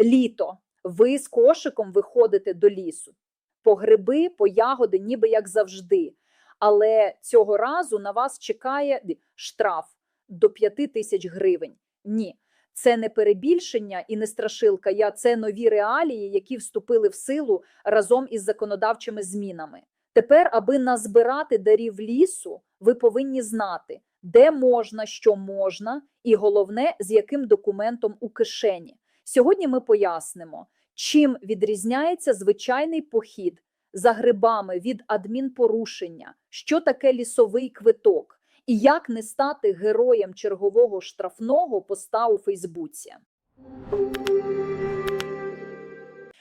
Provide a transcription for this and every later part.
Літо. Ви з кошиком виходите до лісу. По гриби, по ягоди, ніби як завжди. Але цього разу на вас чекає штраф до 5 тисяч гривень. Ні, це не перебільшення і не страшилка. Я це нові реалії, які вступили в силу разом із законодавчими змінами. Тепер, аби назбирати дарів лісу, ви повинні знати, де можна, що можна, і головне, з яким документом у кишені. Сьогодні ми пояснимо, чим відрізняється звичайний похід за грибами від адмінпорушення, що таке лісовий квиток, і як не стати героєм чергового штрафного поста у Фейсбуці.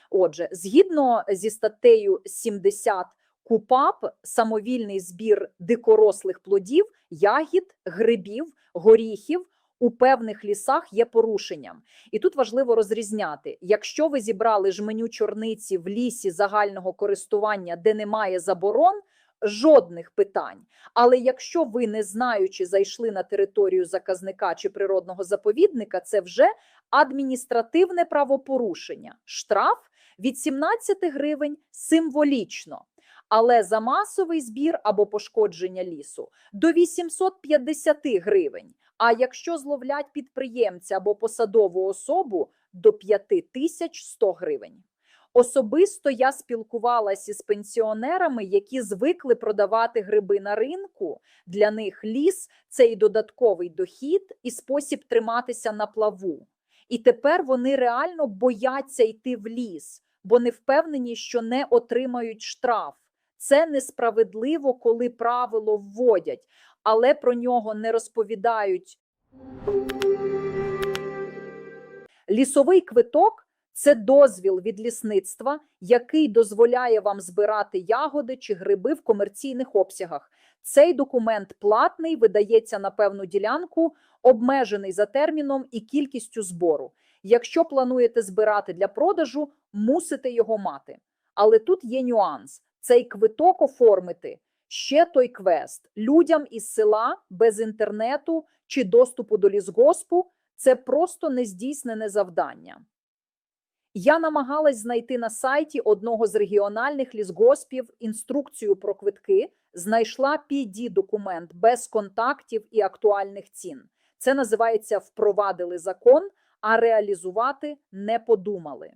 Отже, згідно зі статтею 70 КУПАП, самовільний збір дикорослих плодів, ягід, грибів, горіхів у певних лісах є порушенням. І тут важливо розрізняти: якщо ви зібрали жменю чорниці в лісі загального користування, де немає заборон. Жодних питань. Але якщо ви, не знаючи, зайшли на територію заказника чи природного заповідника, це вже адміністративне правопорушення. Штраф від 17 гривень символічно, але за масовий збір або пошкодження лісу до 850 гривень. А якщо зловлять підприємця або посадову особу до 5100 гривень. Особисто я спілкувалася із пенсіонерами, які звикли продавати гриби на ринку. Для них ліс це і додатковий дохід, і спосіб триматися на плаву. І тепер вони реально бояться йти в ліс, бо не впевнені, що не отримають штраф. Це несправедливо, коли правило вводять, але про нього не розповідають. Лісовий квиток це дозвіл від лісництва, який дозволяє вам збирати ягоди чи гриби в комерційних обсягах. Цей документ платний, видається на певну ділянку, обмежений за терміном і кількістю збору. Якщо плануєте збирати для продажу, мусите його мати. Але тут є нюанс: цей квиток оформити ще той квест людям із села без інтернету чи доступу до лісгоспу це просто нездійснене завдання. Я намагалась знайти на сайті одного з регіональних лісгоспів інструкцію про квитки, знайшла pd документ без контактів і актуальних цін. Це називається впровадили закон, а реалізувати не подумали.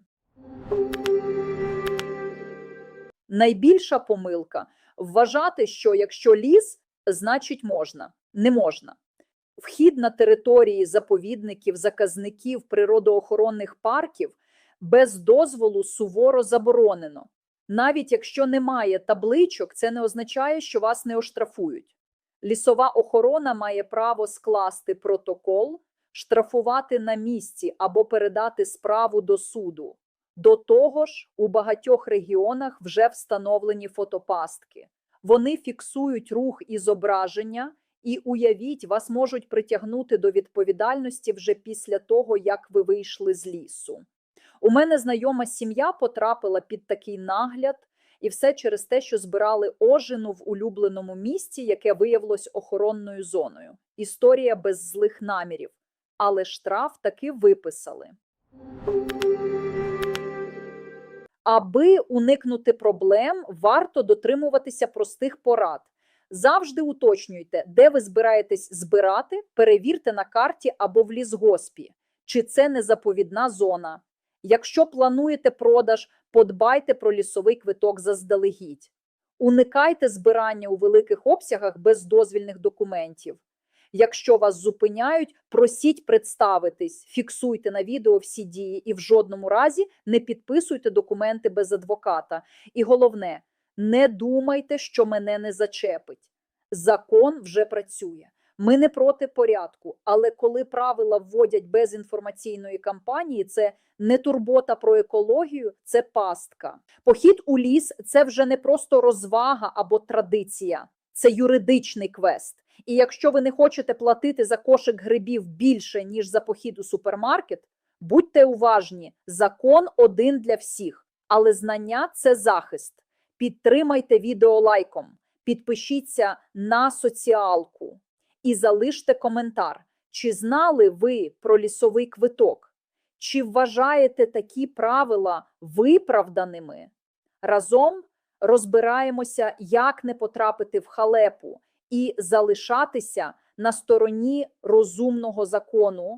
Найбільша помилка вважати, що якщо ліс, значить можна. Не можна. Вхід на території заповідників, заказників, природоохоронних парків без дозволу суворо заборонено. Навіть якщо немає табличок, це не означає, що вас не оштрафують. Лісова охорона має право скласти протокол, штрафувати на місці або передати справу до суду. До того ж, у багатьох регіонах вже встановлені фотопастки. Вони фіксують рух і зображення, і уявіть, вас можуть притягнути до відповідальності вже після того, як ви вийшли з лісу. У мене знайома сім'я потрапила під такий нагляд, і все через те, що збирали ожину в улюбленому місці, яке виявилось охоронною зоною. Історія без злих намірів, але штраф таки виписали. Аби уникнути проблем, варто дотримуватися простих порад. Завжди уточнюйте, де ви збираєтесь збирати, перевірте на карті або в лісгоспі, чи це не заповідна зона. Якщо плануєте продаж, подбайте про лісовий квиток заздалегідь. Уникайте збирання у великих обсягах без дозвільних документів. Якщо вас зупиняють, просіть представитись, фіксуйте на відео всі дії і в жодному разі не підписуйте документи без адвоката. І головне, не думайте, що мене не зачепить. Закон вже працює. Ми не проти порядку, але коли правила вводять без інформаційної кампанії, це не турбота про екологію, це пастка. Похід у ліс це вже не просто розвага або традиція, це юридичний квест. І якщо ви не хочете платити за кошик грибів більше, ніж за похід у супермаркет, будьте уважні, закон один для всіх, але знання це захист. Підтримайте відео лайком, підпишіться на соціалку і залиште коментар, чи знали ви про лісовий квиток, Чи вважаєте такі правила виправданими? Разом розбираємося, як не потрапити в халепу і залишатися на стороні розумного закону